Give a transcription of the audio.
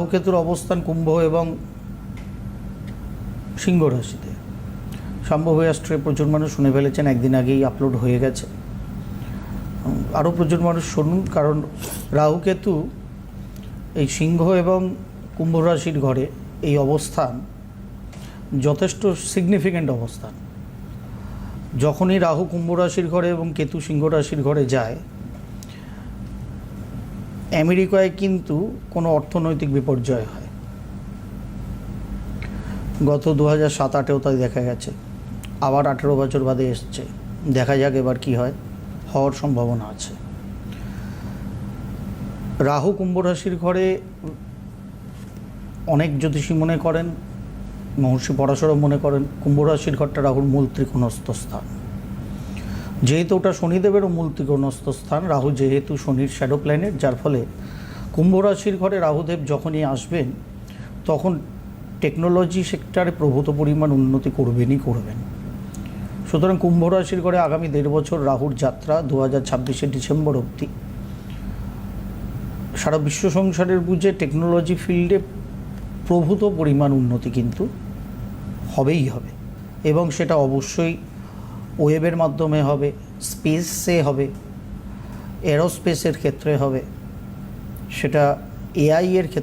রাহুকেতুর অবস্থান কুম্ভ এবং সিংহ রাশিতে। সম্ভব আসছে প্রচুর মানুষ শুনে ফেলেছেন, একদিন আগেই আপলোড হয়ে গেছে। আরও প্রচুর মানুষ শুনুন, কারণ রাহুকেতু এই সিংহ এবং কুম্ভ রাশির ঘরে এই অবস্থান যথেষ্ট সিগনিফিক্যান্ট অবস্থান। যখনই রাহু কুম্ভ রাশির ঘরে এবং কেতু সিংহ রাশির ঘরে যায় আমেরিকায় কিন্তু কোনো অর্থনৈতিক বিপর্যয় হয়। গত দু হাজার সাত আটেও তাই দেখা গেছে। আবার আঠেরো বছর বাদে এসছে। দেখা যাক এবার কি হয়। হওয়ার সম্ভাবনা আছে। রাহু কুম্ভ রাশির ঘরে অনেক জ্যোতিষী মনে করেন, মহর্ষি পরাশরও মনে করেন, কুম্ভ রাশির ঘরটা রাহুর মূল ত্রিকোণস্থ স্থান। যেহেতু ওটা শনিদেবেরও মূল ত্রিকোণস্থ স্থান, রাহু যেহেতু শনির শ্যাডো প্ল্যানেট যার ফলে কুম্ভ রাশির ঘরে রাহুদেব যখনই আসবেন, তখন টেকনোলজি সেক্টরে প্রভূত পরিমাণ উন্নতি করবেনই করবেন। সুতরাং কুম্ভ রাশির ঘরে আগামী দেড় বছর রাহুর যাত্রা দু হাজার ছাব্বিশে ডিসেম্বর অবধি। সারা বিশ্ব সংসারের বুঝে টেকনোলজি ফিল্ডে প্রভূত পরিমাণ উন্নতি কিন্তু হবেই হবে এবং সেটা অবশ্যই ওয়েবের মাধ্যমে হবে স্পেসে হবে এরোস্পেসের ক্ষেত্রে হবে। সেটা এআইয়ের ক্ষেত্রে